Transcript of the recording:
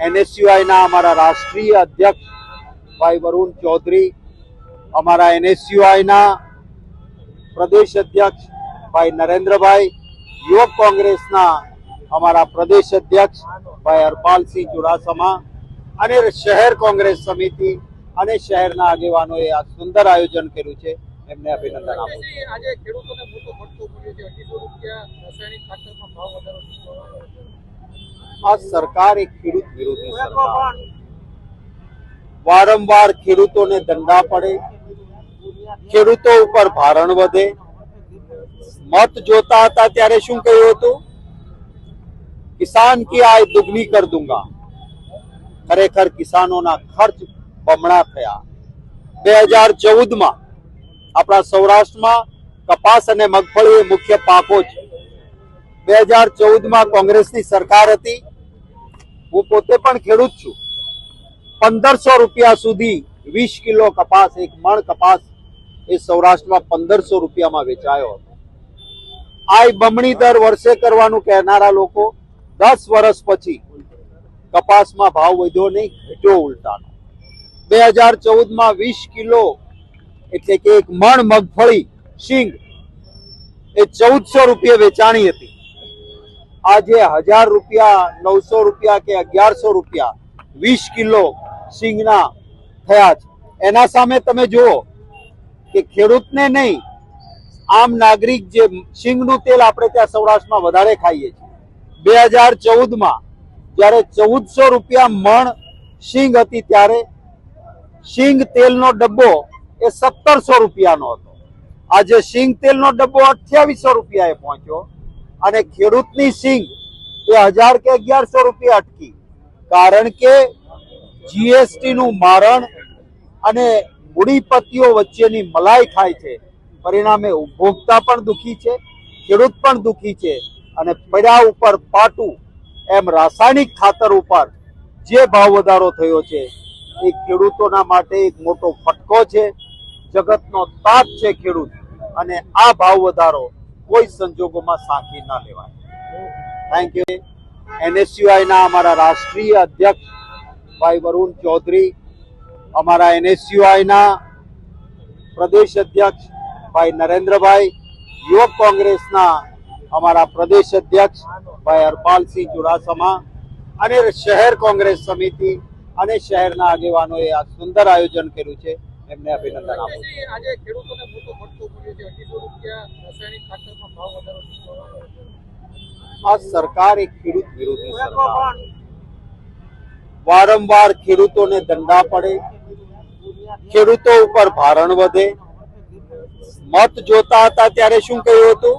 એનએસયુઆઈના અમારા રાષ્ટ્રીય અધ્યક્ષ ભાઈ વરુણ ચૌધરી, અમારા એનએસયુઆઈના પ્રદેશ અધ્યક્ષ ભાઈ નરેન્દ્રભાઈ, યુવક કોંગ્રેસના અમારા પ્રદેશ અધ્યક્ષ ભાઈ હરપાલસિંહ ચુડાસમા અને શહેર કોંગ્રેસ સમિતિ અને શહેરના આગેવાનોએ આ સુંદર આયોજન કર્યું છે એમને અભિનંદન આપું. આજે ખેડૂતોને મોટો ફટકો પડ્યો છે અઢીસો રૂપિયા રાસાયણિક ખાતરમાં ભાવ વધારો. આ સરકાર એક ખેડૂત વિરોધી સરકાર. વારંવાર ખેડૂતોને દંડા પડે ખેડૂતો ઉપર ભારણ વધે. મત જોતા હતા ત્યારે શું કહ્યું હતું? કિસાન કી આય દુગની કર દુંગા. ખરેખર કિસાનોના ખર્ચ બમણા થયા. બે હજાર ચૌદમાં આપણા સૌરાષ્ટ્રમાં કપાસ અને મગફળી એ મુખ્ય પાકો છે બે હજાર ચૌદમાં કોંગ્રેસની સરકાર હતી. હું પોતે પણ ખેડૂત છું. પંદરસો રૂપિયા સુધી વીસ કિલો કપાસ, એક મણ કપાસ એ સૌરાષ્ટ્રમાં પંદરસો રૂપિયામાં વેચાયો હતો. આ બમણી દર વર્ષે કરવાનું કહેનારા લોકો, દસ વર્ષ પછી કપાસમાં ભાવ વધ્યો નહીં, ઘટ્યો ઉલટાનો. બે હજાર ચૌદમાં વીસ કિલો એટલે કે એક મણ મગફળી, શીંગ, એ ચૌદસો રૂપિયા વેચાણી હતી. આજે હજાર રૂપિયા, નવસો રૂપિયા કે અગિયારસો રૂપિયા વીસ કિલો સિંગના થયા છે. એના સામે તમે જુઓ કે ખેડૂતને નહીં, આમ નાગરિક જે સિંગનું તેલ આપણે ત્યાં સૌરાષ્ટ્રમાં વધારે ખાઈએ છીએ. બે હજાર ચૌદમાં જ્યારે ચૌદસો રૂપિયા મણ સિંગ હતી ત્યારે સિંગ તેલનો ડબ્બો એ સત્તરસો રૂપિયાનો હતો. આજે સિંગ તેલનો ડબ્બો અઠ્યાવીસો રૂપિયાએ પહોંચ્યો. અને ખેડૂતની સિંગ એ હજાર કે અગિયારસો રૂપિયા અટકી. કારણ કે જીએસટી નું મારણ અને મૂડીપતિઓ વચ્ચેની મલાઈ ખાય છે. પરિણામે ઉપભોક્તા પણ દુખી છે, ખેડૂત પણ દુખી છે અને પડ્યા ઉપર પાટું એમ રાસાયણિક ખાતર ઉપર જે ભાવ વધારો થયો છે, એ ખેડૂતોના માટે એક મોટો ફટકો છે. જગતનો તાપ છે ખેડૂત અને આ ભાવ વધારો કોઈ સંજોગોમાં સાંખી ના લેવાય. થેન્ક યુ એનએસયુઆઈના અમારા રાષ્ટ્રીય અધ્યક્ષ ભાઈ વરુણ ચૌધરી, અમારા એનએસયુઆઈના પ્રદેશ અધ્યક્ષ ભાઈ નરેન્દ્રભાઈ, યુવક કોંગ્રેસના અમારા પ્રદેશ અધ્યક્ષ ભાઈ હરપાલસિંહ ચુડાસમા અને શહેર કોંગ્રેસ સમિતિ અને શહેરના આગેવાનોએ આ સુંદર આયોજન કર્યું છે. એમને અભિનંદન આપું આ સરકાર એક ખેડૂત વિરોધી સરકાર. વારંવાર ખેડૂતોને દંડા પડે ખેડૂતો ઉપર ભારણ વધે. મત જોતા હતા ત્યારે શું કહ્યું હતું?